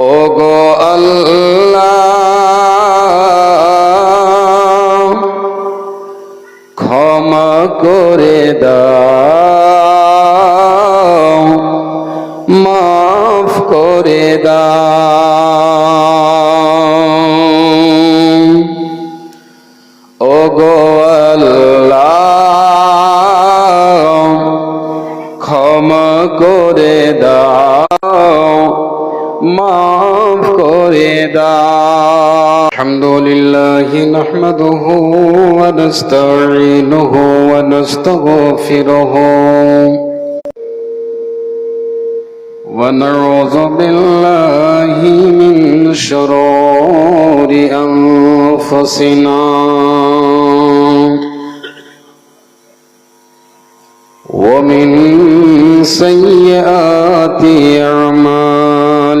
ও গো আল্লাহ ক্ষমা করে দাও মাফ করে দাও। মাফ করে দাও আলহামদুলিল্লাহ نحمده ونستعينه ونستغفره ونعوذ بالله من شرور أنفسنا ومن سيئات أعمالنا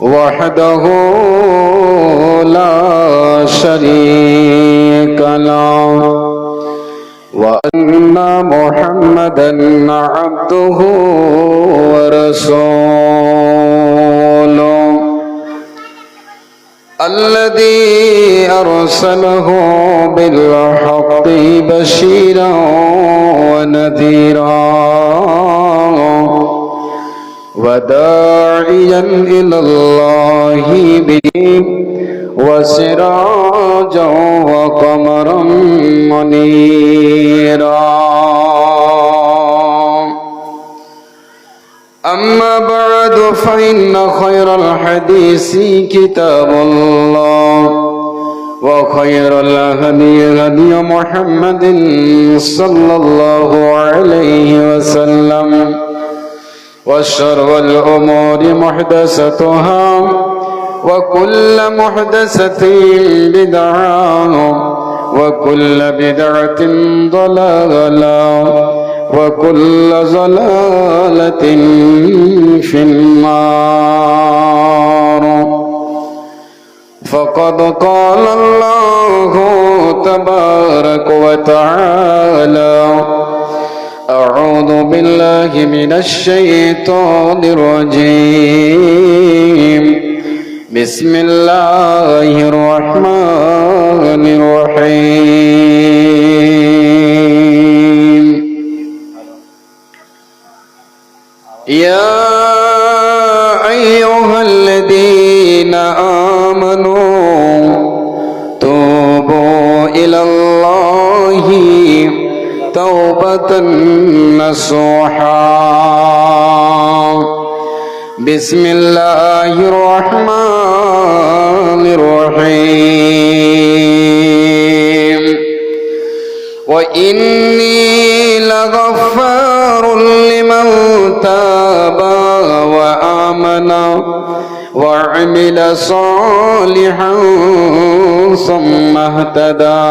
وحده لا شريك له. وأن محمدا عبده ورسوله. الذي أرسله بالحق بشيرا ونذيرا. وداعيا إلى الله به وسراجا وقمرا منيرا أما بعد فإن خير الحديث كتاب الله وخير الهدي هدي محمد صلى الله عليه وسلم وشر الأمور محدثتها وكل محدثة بدعة وكل بدعة ضلالة وكل ضلالة في النار. فقد قال الله تبارك وتعالى بالله من الشيطان الرجيم. بسم الله الرحمن الرحيم. يا أيها الذين آمنوا توبوا إلى الله توبة نصوحا بسم الله الرحمن الرحيم. وإني لغفار لمن تاب وآمن وعمل صالحا ثم اهتدى.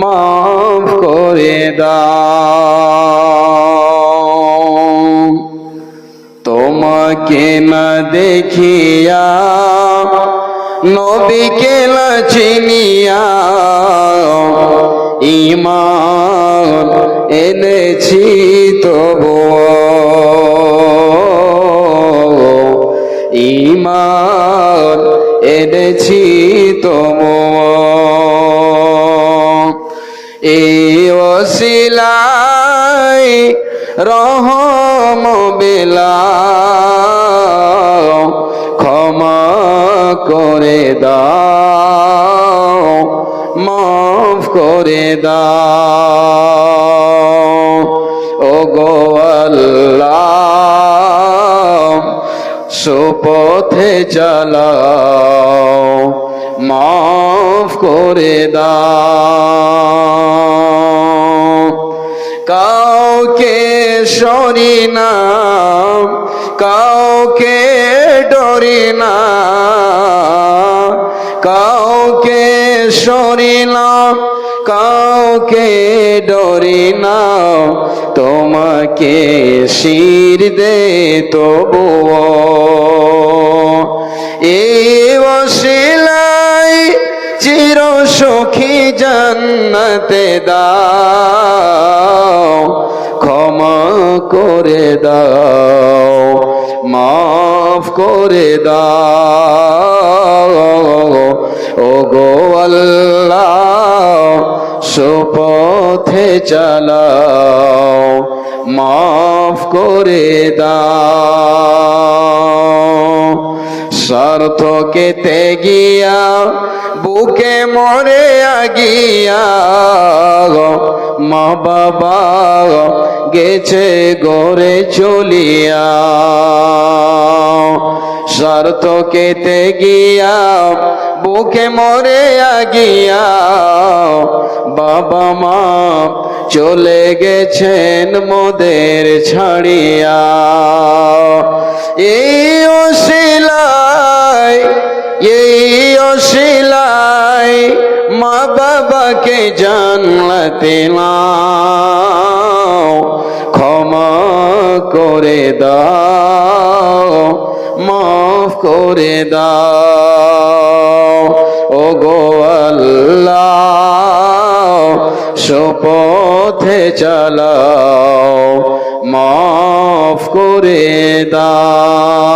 মাফ করে দাও। তোমাকে না দেখিয়া নবীকে না চিনিয়া এই ওসিলাই রহম বেলাও, ক্ষমা করে দাও, মাফ করে দাও। ও গো সুপথে চালাও, মাফ করে দাও। সরি কাউকে ডরি না, তোমাকে শির দে তবুও। এই বসিলাই চির সুখী জান্নাতে দাও, ক্ষমা করে দাও, মাফ করে দাও। গো সুপথে চালাও মাফ করে দাও। স্বার্থকে তেগিয়া বুকে মরে আগিয়া মা বাবা গেছে গড়ে চলিয়া। স্বার্থকে তেগিয়া বুকে মরে আগিয়া, বাবা মা চলে গেছেন মোদের ছাড়িয়া। এই অশিলায় এই অশিলায় মা বাবাকে জানলাতে নাও দাও মাফ করে দাও। ও গো আল্লাহ সপথে চালাও মাফ করে দাও।